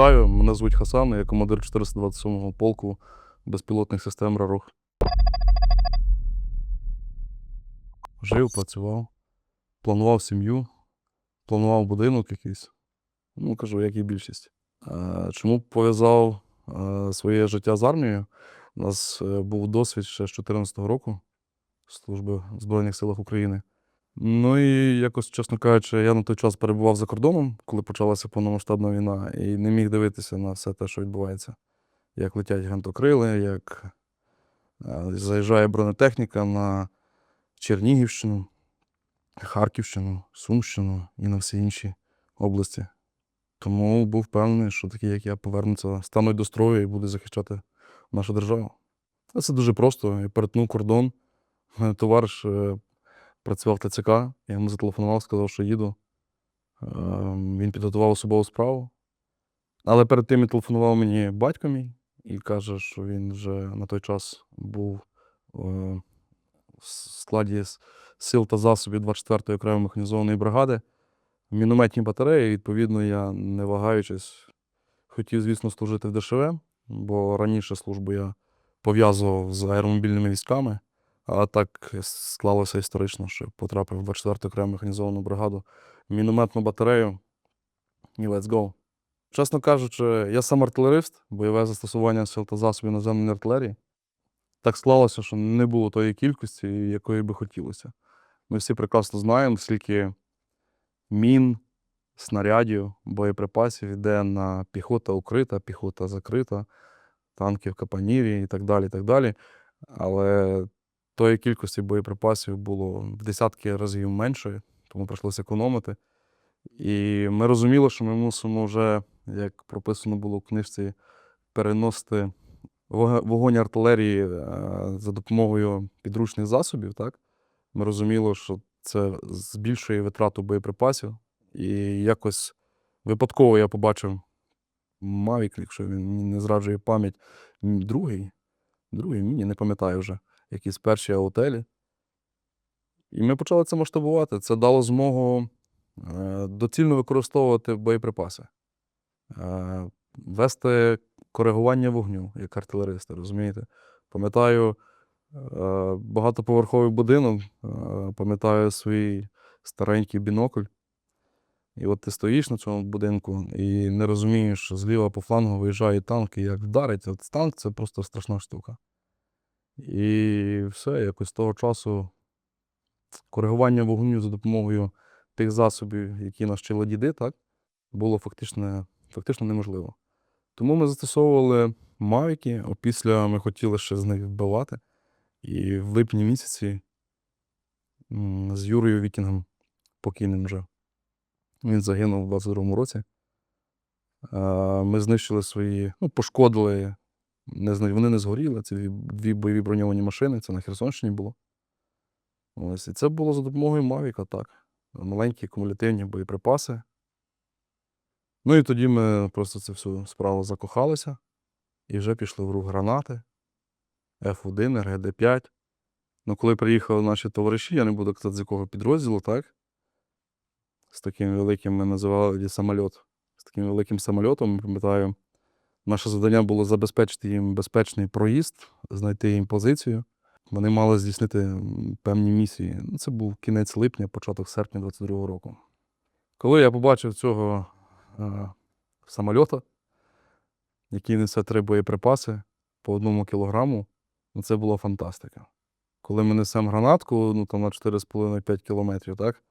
Вітаю, мене звуть Хасан, я командир 427-го полку безпілотних систем РАРУХ. Жив, працював, планував сім'ю, планував будинок якийсь. Ну, кажу, як і більшість. Чому пов'язав своє життя з армією? У нас е, був досвід ще з 2014 року служби в Збройних силах України. Ну і якось, чесно кажучи, я на той час перебував за кордоном, коли почалася повномасштабна війна, і не міг дивитися на все те, що відбувається. Як летять гвинтокрили, як е, заїжджає бронетехніка на Чернігівщину, Харківщину, Сумщину і на всі інші області. Тому був впевнений, що такі, як я, повернуться, стануть до строю і будуть захищати нашу державу. Це дуже просто. Я перетнув кордон. Товариш е, працював в ТЦК, я йому зателефонував, сказав, що їду. Е, Він підготував особову справу. Але перед тим він телефонував мені батько мій і каже, що він вже на той час був е, в складі сил та засобів 24-ї окремої механізованої бригади в мінометній батареї. Відповідно, я, не вагаючись, хотів, звісно, служити в ДШВ, бо раніше службу я пов'язував з аеромобільними військами. А так склалося історично, що потрапив в 24-ту окрему механізовану бригаду, мінометну батарею і let's go. Чесно кажучи, я сам артилерист, бойове застосування сил та засобів наземної артилерії. Так склалося, що не було тої кількості, якої би хотілося. Ми всі прекрасно знаємо, скільки мін, снарядів, боєприпасів йде на піхота укрита, піхота закрита, танки в капанірі і так далі. і так далі. Але тої кількості боєприпасів було в десятки разів менше, тому прийшлося економити. І ми розуміли, що ми мусимо вже, як прописано було в книжці, переносити вогонь артилерії е, за допомогою підручних засобів. Так? Ми розуміли, що це збільшує витрату боєприпасів. І якось випадково я побачив Mavic, якщо він не зраджує пам'ять, другий, другий, ні, не пам'ятаю вже, якісь перші аутелі. І ми почали це масштабувати. Це дало змогу е, доцільно використовувати боєприпаси, е, вести коригування вогню, як артилеристи, розумієте? Пам'ятаю е, багатоповерховий будинок, пам'ятаю свій старенький бінокль. І от ти стоїш на цьому будинку і не розумієш, що зліва по флангу виїжджає танк, і як вдарить, от танк це просто страшна штука. І все, якось того часу коригування вогню за допомогою тих засобів, які нас вчили діди, так, було фактично, фактично неможливо. Тому ми застосовували мавіки, опісля ми хотіли ще з них вбивати. І в липні місяці з Юрою Вікінгом, покійним вже, він загинув у 22-му році. Ми знищили свої, ну, пошкодили, не, вони не згоріли. Це дві, бойові броньовані машини, це на Херсонщині було. Ось, і це було за допомогою Мавіка, так. Маленькі кумулятивні боєприпаси. Ну і тоді ми просто це всю справу закохалися і вже пішли в рух гранати, F1, РГД-5. Ну, коли приїхали наші товариші, я не буду казати, з якого підрозділу, так? З таким великим ми називали тоді самольот. З таким великим самольотом, пам'ятаю, наше завдання було забезпечити їм безпечний проїзд, знайти їм позицію. Вони мали здійснити певні місії. Ну, це був кінець липня, початок серпня 22-го року. Коли я побачив цього е, самольота, який несе три боєприпаси по одному кілограму, ну, це була фантастика. Коли ми несемо гранатку, ну там на 4,5-5 кілометрів, так?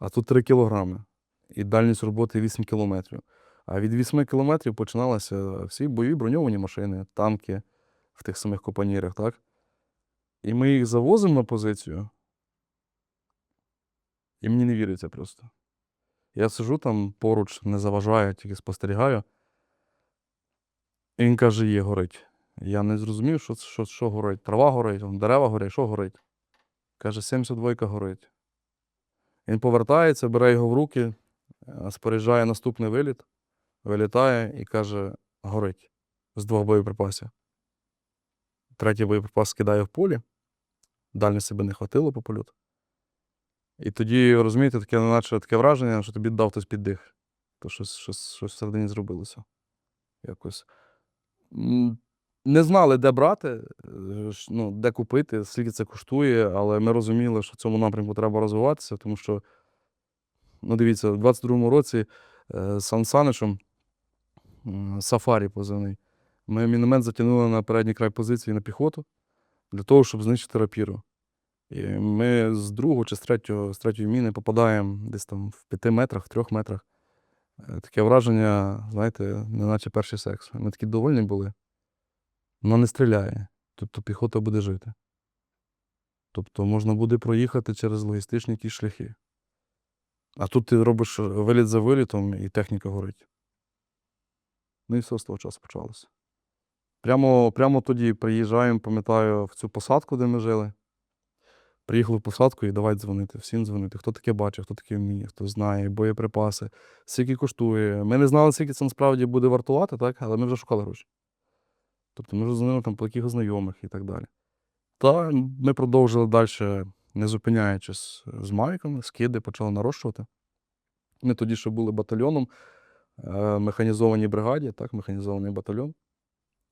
А тут 3 кілограми. І дальність роботи 8 кілометрів. А від 8 кілометрів починалися всі бойові броньовані машини, танки в тих самих копанірах, так? І ми їх завозимо на позицію. І мені не віриться просто. Я сижу там поруч, не заважаю, тільки спостерігаю. І він каже: є, горить. Я не зрозумів, що, що, що горить. Трава горить, дерева горять, що горить. Каже, 72 горить. Він повертається, бере його в руки, е, споряджає наступний виліт, вилітає і каже: горить з двох боєприпасів. Третій боєприпас скидає в полі. Далі себе не хватило по польоту. І тоді, розумієте, таке, наче таке враження, що тобі дав хтось піддих. То щось, щось, щось всередині зробилося. якось. Не знали, де брати, е, ну, де купити, скільки це коштує, але ми розуміли, що в цьому напрямку треба розвиватися, тому що, ну, дивіться, у 22-му році е, з Сан Саничем, Сафарі позивний, ми міномет затягнули на передній край позиції на піхоту для того, щоб знищити рапіру. І ми з другого чи з третього, з третьої міни попадаємо десь там в п'яти метрах, в трьох метрах. Е, Таке враження, знаєте, неначе перший секс. Ми такі довольні були. Вона не стріляє. Тобто піхота буде жити. Тобто можна буде проїхати через логістичні якісь шляхи. А тут ти робиш виліт за вилітом, і техніка горить. Ну і все з того часу почалося. Прямо, прямо тоді приїжджаємо, пам'ятаю, в цю посадку, де ми жили. Приїхали в посадку і давай дзвонити, всім дзвонити. Хто таке бачив, хто таке вміє, хто знає, боєприпаси, скільки коштує. Ми не знали, скільки це насправді буде вартувати, так? але ми вже шукали гроші. Тобто ми вже дзвонили там по якихось знайомих і так далі. Та ми продовжили далі, не зупиняючись з мавіками, скиди почали нарощувати. Ми тоді ще були батальйоном, механізованій бригаді, так, механізований батальйон.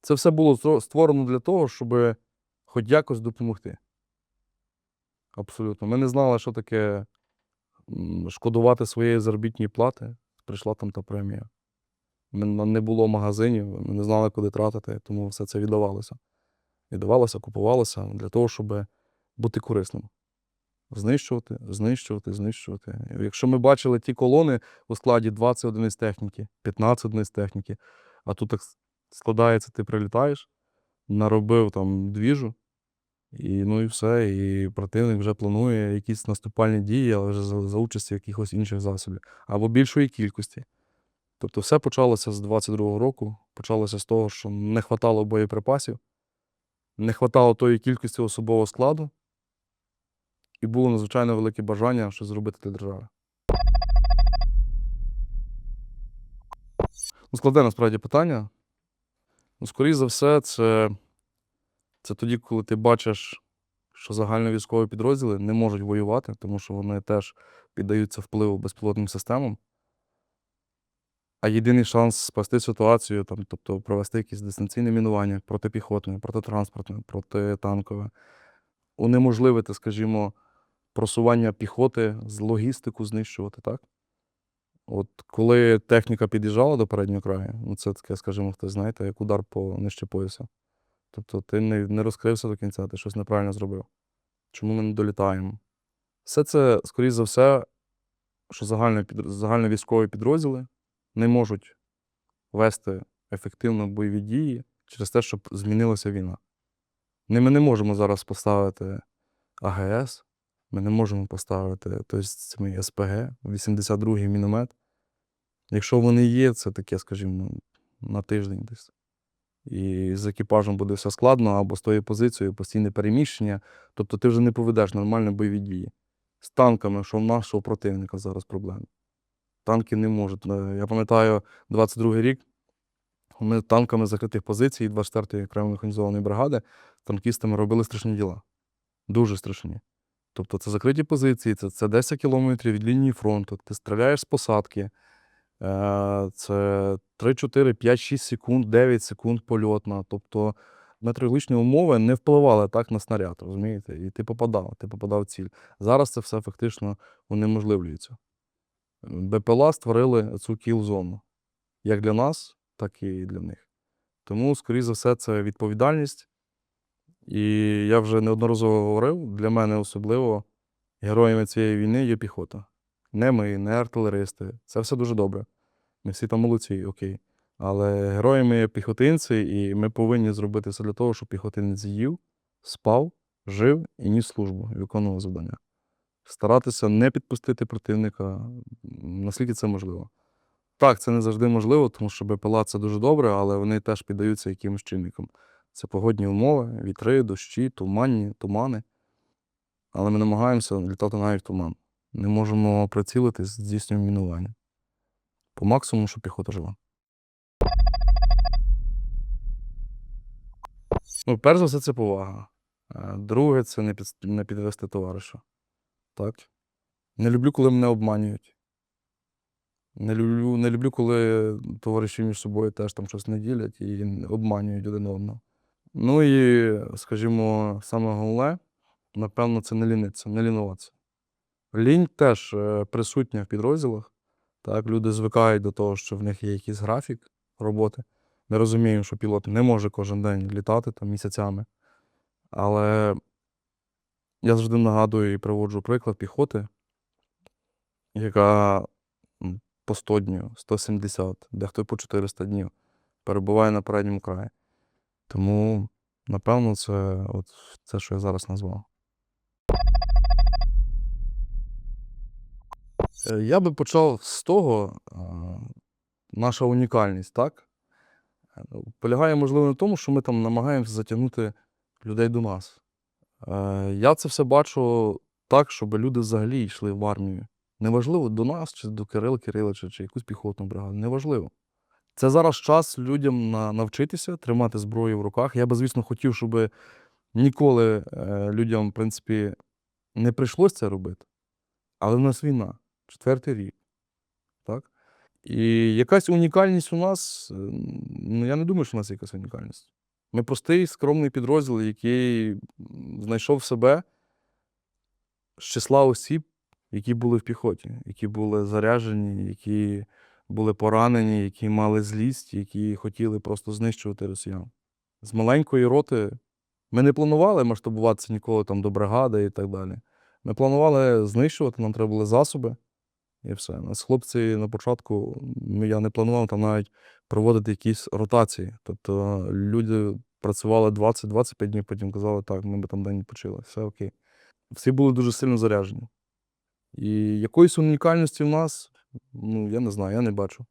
Це все було створено для того, щоб хоч якось допомогти. Абсолютно. Ми не знали, що таке шкодувати своєї заробітної плати. Прийшла там та премія. Не було магазинів, ми не знали, куди тратити, тому все це віддавалося. Віддавалося, купувалося для того, щоб бути корисним. Знищувати, знищувати, знищувати. Якщо ми бачили ті колони у складі 20 одиниць техніки, 15 одиниць техніки, а тут так складається, ти прилітаєш, наробив там двіжу, і ну і все. І противник вже планує якісь наступальні дії, але вже за, за участі якихось інших засобів або більшої кількості. Тобто все почалося з 22-го року. Почалося з того, що не хватало боєприпасів, не хватало тої кількості особового складу, і було надзвичайно велике бажання щось зробити для держави. Ну, складне насправді питання. Ну, скоріше за все, це, це тоді, коли ти бачиш, що загальновійськові підрозділи не можуть воювати, тому що вони теж піддаються впливу безпілотним системам. А єдиний шанс спасти ситуацію, там, тобто провести якісь дистанційне мінування протипіхотне, протитранспортне, протитанкове, унеможливити, скажімо, просування піхоти, з логістику знищувати, так? От коли техніка під'їжджала до переднього краю, ну це таке, скажімо, хтось, знаєте, як удар по нижче пояса. Тобто ти не, не розкрився до кінця, ти щось неправильно зробив. Чому ми не долітаємо? Все це, скоріш за все, що загальновійськові підрозділи не можуть вести ефективно бойові дії через те, щоб змінилася війна. Ми не можемо зараз поставити АГС, ми не можемо поставити тобто, цими СПГ, 82-й міномет. Якщо вони є, це таке, скажімо, на тиждень десь. І з екіпажем буде все складно, або з тою позицією постійне переміщення. Тобто ти вже не поведеш нормально бойові дії. З танками, що в у противника зараз проблеми. Танки не можуть. Е, Я пам'ятаю, 22-й рік ми танками закритих позицій 24-ї окремої механізованої бригади танкістами робили страшні діла. Дуже страшні. Тобто це закриті позиції, це, це 10 кілометрів від лінії фронту, ти стріляєш з посадки. Е, Це 3, 4, 5, 6 секунд, 9 секунд польотна. Тобто метеорологічні умови не впливали так на снаряд, розумієте? І ти попадав, ти попадав в ціль. Зараз це все фактично унеможливлюється. БПЛА створили цю кіл-зону. Як для нас, так і для них. Тому, скоріше за все, це відповідальність. І я вже неодноразово говорив, для мене особливо героями цієї війни є піхота. Не ми, не артилеристи. Це все дуже добре. Ми всі там молодці, окей. Але героями є піхотинці, і ми повинні зробити все для того, щоб піхотинець їв, спав, жив і ніс службу, виконував завдання. Старатися не підпустити противника, наскільки це можливо. Так, це не завжди можливо, тому що БПЛА це дуже добре, але вони теж піддаються якимось чинникам. Це погодні умови, вітри, дощі, туманні, тумани. Але ми намагаємося літати навіть в туман. Не можемо прицілитись, здійснюємо мінування. По максимуму, щоб піхота жила. Ну, перш за все, це повага. Е, Друге, це не, під, не підвести товариша. Так? Не люблю, коли мене обманюють. Не люблю, не люблю, коли товариші між собою теж там щось не ділять і обманюють один одного. Ну і, скажімо, саме головне, напевно, це не лінитися, не лінуватися. Лінь теж е, присутня в підрозділах. Так, люди звикають до того, що в них є якийсь графік роботи. Ми розуміємо, що пілот не може кожен день літати там місяцями. Але я завжди нагадую і приводжу приклад піхоти, яка по 100 днів, 170, дехто по 400 днів перебуває на передньому краї. Тому, напевно, це от це, що я зараз назвав. Е, Я би почав з того, наша унікальність, так? Е, ну, Полягає, можливо, в тому, що ми там намагаємося затягнути людей до нас. Е, Я це все бачу так, щоб люди взагалі йшли в армію. Неважливо до нас, чи до Кирила Кирилича, чи якусь піхотну бригаду. Неважливо. Це зараз час людям навчитися тримати зброю в руках. Я би, звісно, хотів, щоб ніколи е, людям, в принципі, не прийшлося це робити. Але в нас війна, четвертий рік. Так? І якась унікальність у нас, е, ну я не думаю, що у нас є якась унікальність. Ми простий, скромний підрозділ, який знайшов себе з числа осіб, які були в піхоті, які були заряжені, які були поранені, які мали злість, які хотіли просто знищувати росіян. З маленької роти ми не планували масштабуватися ніколи там до бригади і так далі. Ми планували знищувати, нам треба були засоби. І все. Нас хлопці на початку, я не планував там навіть проводити якісь ротації. Тобто люди працювали 20-25 днів, потім казали, так, ми би там день відпочили, все окей. Всі були дуже сильно заряжені. І якоїсь унікальності в нас, ну, я не знаю, я не бачу.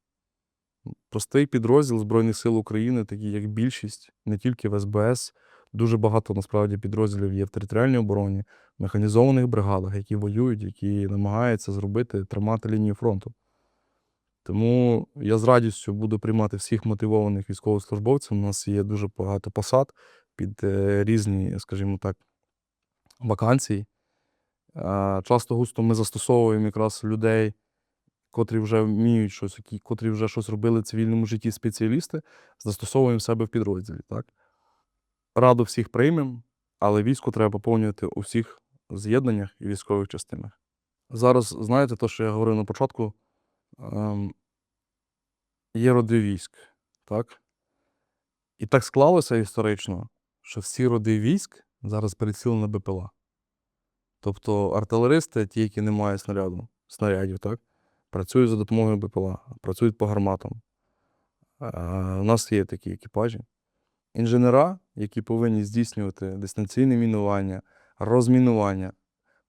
Простий підрозділ Збройних сил України, такий як більшість, не тільки в СБС. Дуже багато насправді підрозділів є в територіальній обороні, механізованих бригадах, які воюють, які намагаються зробити, тримати лінію фронту. Тому я з радістю буду приймати всіх мотивованих військовослужбовців. У нас є дуже багато посад під е, різні, скажімо так, вакансії. Часто густо ми застосовуємо якраз людей, котрі вже вміють щось, які, котрі вже щось робили в цивільному житті спеціалісти, застосовуємо себе в підрозділі. Так? Раду всіх приймемо, але військо треба поповнювати у всіх з'єднаннях і військових частинах. Зараз, знаєте, те, що я говорив на початку, ем, є роди військ, так? І так склалося історично, що всі роди військ зараз перецілені на БПЛА. Тобто артилеристи, ті, які не мають снаряду, снарядів, так? Працюють за допомогою БПЛА, працюють по гарматам. У нас є такі екіпажі. Інженера, які повинні здійснювати дистанційне мінування, розмінування,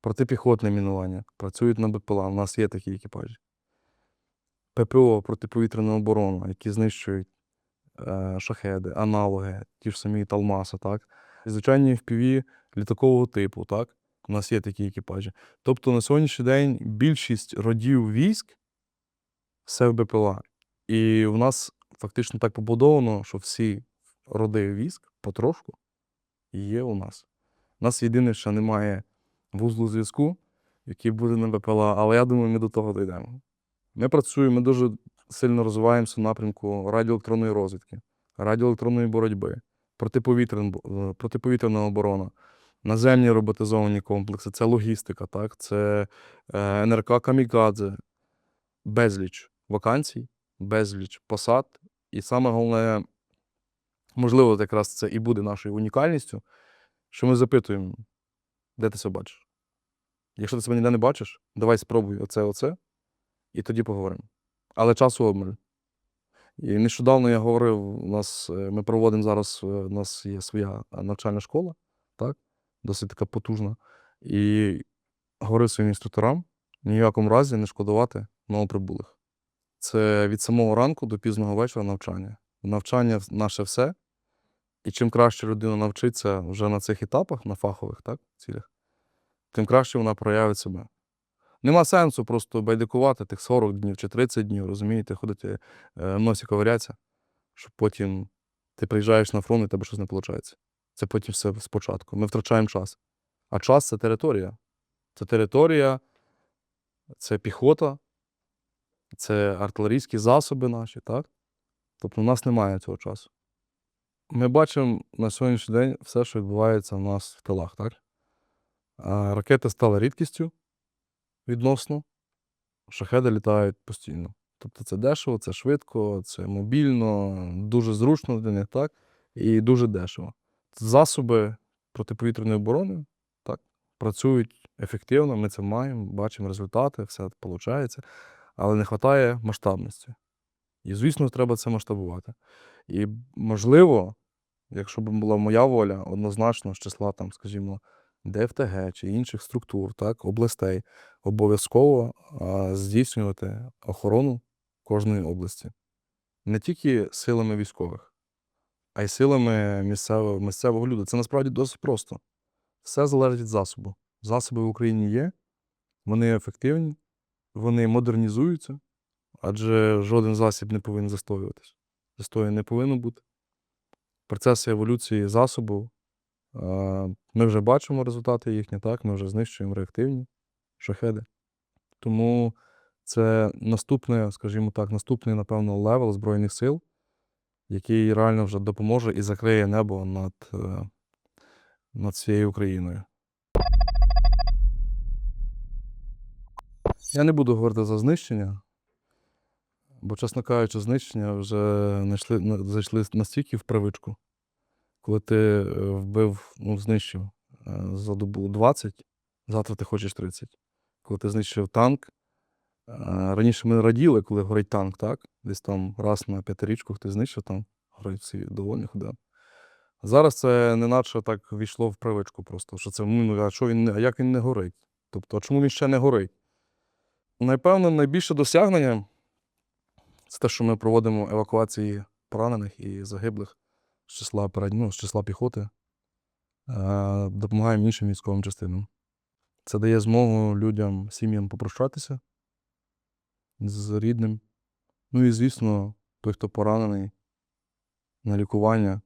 протипіхотне мінування, працюють на БПЛА. У нас є такі екіпажі. ППО протиповітряна оборона, які знищують е, шахеди, аналоги, ті ж самі Талмаса, так? І звичайні FPV літакового типу, так? У нас є такі екіпажі. Тобто на сьогоднішній день більшість родів військ все в БПЛА. І в нас фактично так побудовано, що всі роди військ потрошку є у нас. У нас єдине, що немає вузлу зв'язку, який буде на БПЛА, але я думаю, ми до того дійдемо. Ми працюємо, ми дуже сильно розвиваємося в напрямку радіоелектронної розвідки, радіоелектронної боротьби, е, протиповітряна оборона, наземні роботизовані комплекси, це логістика, так? це е, НРК Камікадзе, безліч вакансій, безліч посад. І саме головне, можливо, якраз це і буде нашою унікальністю, що ми запитуємо, де ти себе бачиш? Якщо ти себе ніде не бачиш, давай спробуй оце, оце, і тоді поговоримо. Але часу обмаль. І нещодавно я говорив, у нас, е, ми проводимо зараз, е, у нас є своя навчальна школа, так? Досить така потужна. І говорив своїм інструкторам ні в якому разі не шкодувати новоприбулих. Це від самого ранку до пізного вечора навчання. Навчання наше все. І чим краще людина навчиться вже на цих етапах, на фахових так, цілях, тим краще вона проявить себе. Нема сенсу просто байдикувати тих 40 днів чи 30 днів, розумієте, ходити е, носі ковиряться, щоб потім ти приїжджаєш на фронт і тебе щось не виходить. Це потім все спочатку. Ми втрачаємо час. А час це територія. Це територія, це піхота, це артилерійські засоби наші, так? Тобто у нас немає цього часу. Ми бачимо на сьогоднішній день все, що відбувається у нас в тилах, так? Ракети стали рідкістю відносно, шахеди літають постійно. Тобто це дешево, це швидко, це мобільно, дуже зручно для них, так? І дуже дешево. Засоби протиповітряної оборони так, працюють ефективно, ми це маємо, бачимо результати, все виходить, але не вистачає масштабності. І, звісно, треба це масштабувати. І, можливо, якщо б була моя воля, однозначно з числа, там, скажімо, ДФТГ чи інших структур, так, областей, обов'язково здійснювати охорону кожної області. Не тільки силами військових, а й силами місцевого, місцевого люду. Це насправді досить просто. Все залежить від засобу. Засоби в Україні є, вони ефективні, вони модернізуються, адже жоден засіб не повинен застоюватись. Застою не повинно бути. Процеси еволюції засобу. Ми вже бачимо результати їхні, так, ми вже знищуємо реактивні шахеди. Тому це наступне, скажімо так, наступний, напевно, левел Збройних сил, який реально вже допоможе і закриє небо над, е, над всією Україною. Я не буду говорити за знищення, бо, чесно кажучи, знищення вже знайшли, зайшли настільки в привичку, коли ти е, вбив, ну, знищив е, за добу 20, завтра ти хочеш 30. Коли ти знищив танк, раніше ми раділи, коли горить танк, так? Десь там раз на п'ятирічку ти знищив танк, горить всі довольні ходили. Зараз це неначе так війшло в привичку просто, що це ну, а що він а як він не горить? Тобто, а чому він ще не горить? Напевно, найбільше досягнення це те, що ми проводимо евакуації поранених і загиблих з числа, ну, з числа піхоти, е, допомагаємо іншим військовим частинам. Це дає змогу людям, сім'ям попрощатися з рідним. Ну і, звісно, той, хто поранений на лікування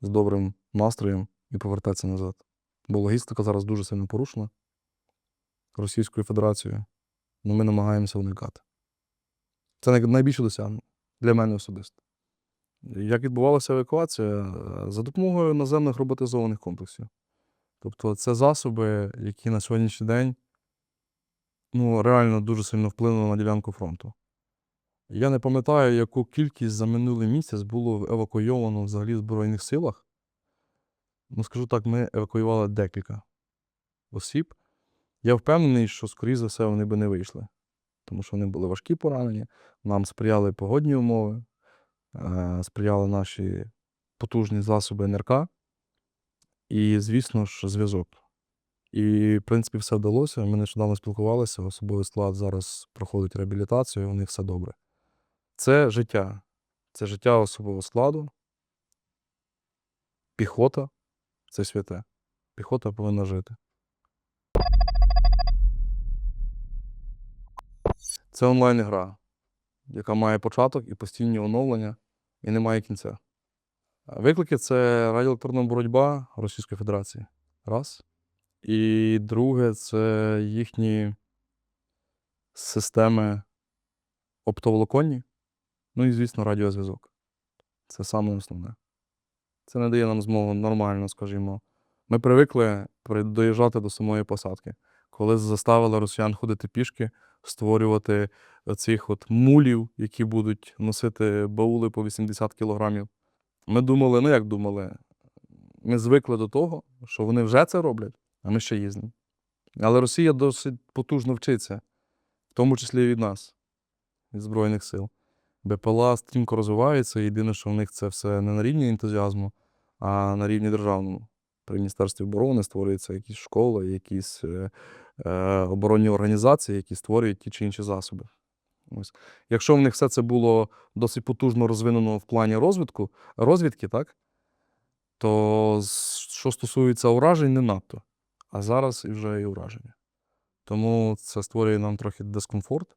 з добрим настроєм і повертатися назад. Бо логістика зараз дуже сильно порушена Російською Федерацією, але ми намагаємося уникати. Це найбільше досягнення для мене особисто. Як відбувалася евакуація? За допомогою наземних роботизованих комплексів. Тобто це засоби, які на сьогоднішній день ну, реально дуже сильно вплинули на ділянку фронту. Я не пам'ятаю, яку кількість за минулий місяць було евакуйовано взагалі в Збройних силах. Ну, скажу так, ми евакуювали декілька осіб. Я впевнений, що, скоріше за все, вони би не вийшли. Тому що вони були важкі поранення, нам сприяли погодні умови, е, сприяли наші потужні засоби НРК і, звісно ж, зв'язок. І, в принципі, все вдалося. Ми нещодавно спілкувалися, особовий склад зараз проходить реабілітацію, у них все добре. Це життя. Це життя особового складу. Піхота це святе. Піхота повинна жити. Це онлайн-гра, яка має початок і постійні оновлення, і не має кінця. Виклики це радіоелектронна боротьба Російської Федерації. Раз. І друге, це їхні системи оптоволоконні. Ну і, звісно, радіозв'язок. Це саме основне. Це не дає нам змогу нормально, скажімо. Ми привикли доїжджати до самої посадки, коли заставили росіян ходити пішки, створювати цих от мулів, які будуть носити баули по 80 кілограмів. Ми думали, ну як думали, ми звикли до того, що вони вже це роблять, а ми ще їздимо. Але Росія досить потужно вчиться, в тому числі і від нас, від Збройних сил. БПЛА стрімко розвивається, єдине, що в них це все не на рівні ентузіазму, а на рівні державному. При Міністерстві оборони створюються якісь школи, якісь е, е, оборонні організації, які створюють ті чи інші засоби. Ось. Якщо в них все це було досить потужно розвинено в плані розвитку, розвідки, так? то що стосується уражень, не надто. А зараз і вже і ураження. Тому це створює нам трохи дискомфорт.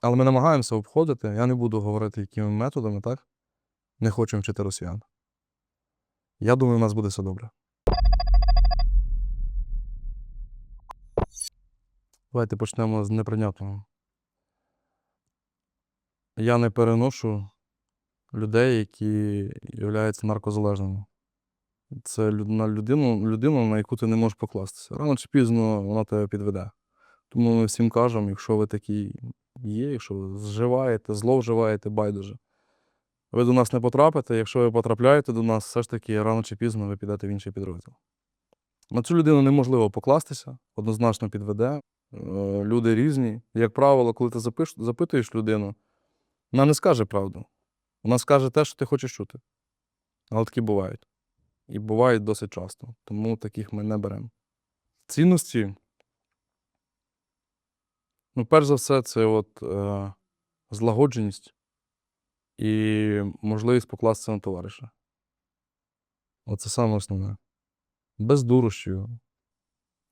Але ми намагаємося обходити. Я не буду говорити, якими методами, так? Не хочемо вчити росіян. Я думаю, у нас буде все добре. Давайте почнемо з неприйнятного. Я не переношу людей, які являються наркозалежними. Це люд- на людину, людину, на яку ти не можеш покластися. Рано чи пізно вона тебе підведе. Тому ми всім кажемо, якщо ви такі є, якщо ви зживаєте, зловживаєте, байдуже. Ви до нас не потрапите, якщо ви потрапляєте до нас, все ж таки рано чи пізно ви підете в інший підрозділ. На цю людину неможливо покластися, однозначно підведе. Е, Люди різні. Як правило, коли ти запиш, запитуєш людину, вона не скаже правду. Вона скаже те, що ти хочеш чути. Але такі бувають. І бувають досить часто. Тому таких ми не беремо. Цінності. Ну, перш за все, це от, е, злагодженість і можливість покластися на товариша. Оце саме основне. Без дурощів.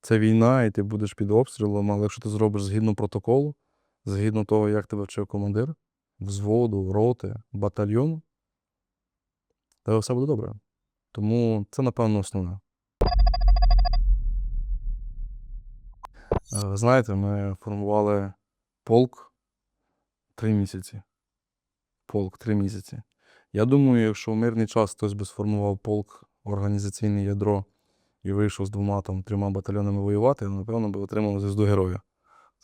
Це війна, і ти будеш під обстрілом, але якщо ти зробиш згідно протоколу, згідно того, як тебе вчив командир, взводу, роти, батальйону, то все буде добре. Тому це, напевно, основне. Е, Ви знаєте, ми формували полк три місяці. Полк три місяці. Я думаю, якщо в мирний час хтось би сформував полк, організаційне ядро і вийшов з двома там трьома батальйонами воювати, напевно, би отримав звізду героя.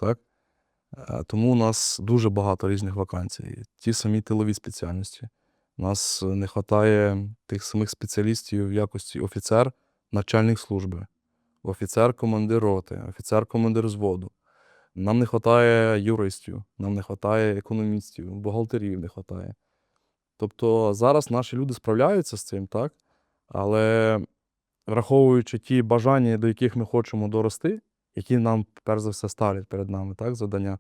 Так? Е, Тому у нас дуже багато різних вакансій. Ті самі тилові спеціальності. У нас е, не вистачає тих самих спеціалістів в якості офіцер начальник служби, офіцер командир роти, офіцер командир зводу. Нам не вистачає юристів, нам не вистачає економістів, бухгалтерів не вистачає. Тобто зараз наші люди справляються з цим, так? Але враховуючи ті бажання, до яких ми хочемо дорости, які нам, перш за все, ставлять перед нами, так, завдання,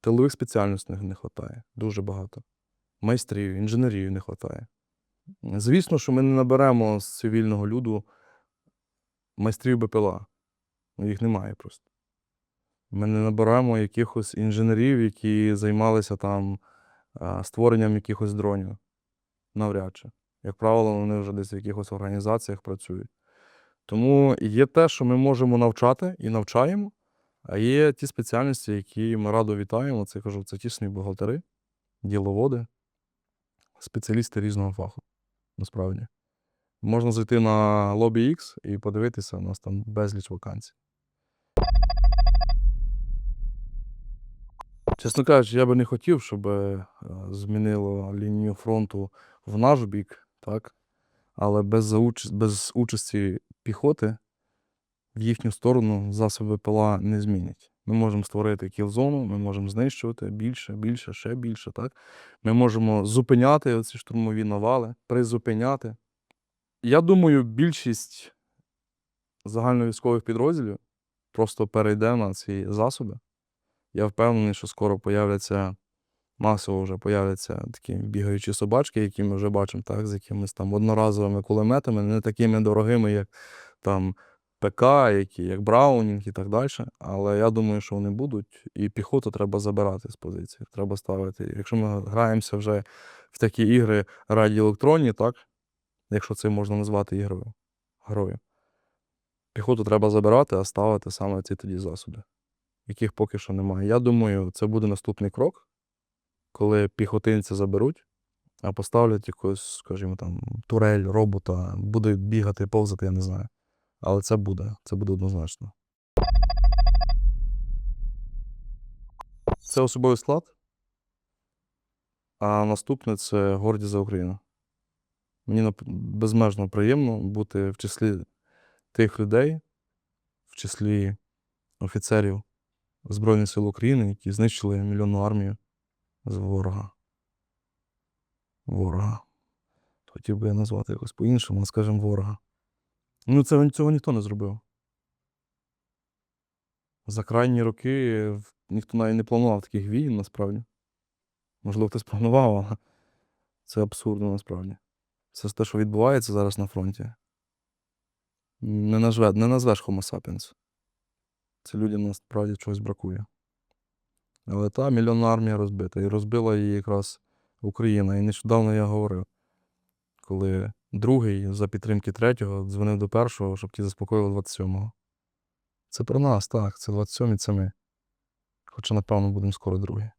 тилових спеціальностей не вистачає. Дуже багато. Майстрів, інженерів не вистачає. Звісно, що ми не наберемо з цивільного люду майстрів БПЛА. Ну, їх немає просто. Ми не набираємо якихось інженерів, які займалися там створенням якихось дронів. Навряд чи. Як правило, вони вже десь в якихось організаціях працюють. Тому є те, що ми можемо навчати і навчаємо, а є ті спеціальності, які ми радо вітаємо. Це кажу, це ті самі бухгалтери, діловоди, спеціалісти різного фаху. Насправді. Можна зайти на LobbyX і подивитися, у нас там безліч вакансій. Чесно кажучи, я би не хотів, щоб е, змінило лінію фронту в наш бік, так? але без, без участі піхоти в їхню сторону засоби ПЛА не змінять. Ми можемо створити кілзону, ми можемо знищувати більше, більше, ще більше. Так? Ми можемо зупиняти оці штурмові навали, призупиняти. Я думаю, більшість загальновійськових підрозділів просто перейде на ці засоби. Я впевнений, що скоро появляться, масово вже появляться такі бігаючі собачки, які ми вже бачимо, так, з якимись там одноразовими кулеметами, не такими дорогими, як там ПК, які, як Браунінг і так далі. Але я думаю, що вони будуть, і піхоту треба забирати з позиції. Треба ставити. Якщо ми граємося вже в такі ігри радіоелектронні, так, якщо це можна назвати ігрою, грою, піхоту треба забирати, а ставити саме ці тоді засоби яких поки що немає. Я думаю, це буде наступний крок, коли піхотинці заберуть, а поставлять якусь, скажімо там, турель, робота, буде бігати, повзати, я не знаю. Але це буде, це буде однозначно. Це особовий склад. А наступне це гордість за Україну. Мені безмежно приємно бути в числі тих людей, в числі офіцерів Збройних сил України, які знищили мільйонну армію з ворога. Ворога. Хотів би я назвати якось по-іншому, скажімо, ворога. Ну, це, цього ніхто не зробив. За крайні роки ніхто навіть не планував таких війн, насправді. Можливо, хтось планував, але це абсурдно насправді. Все те, що відбувається зараз на фронті. Не, назве, не назвеш Homo sapiens. Це людям насправді чогось бракує. Але та мільйонна армія розбита. І розбила її якраз Україна. І нещодавно я говорив, коли другий за підтримки третього дзвонив до першого, щоб ті заспокоїли 27-го. Це про нас, так. Це 27-й, це ми. Хоча, напевно, будемо скоро другі.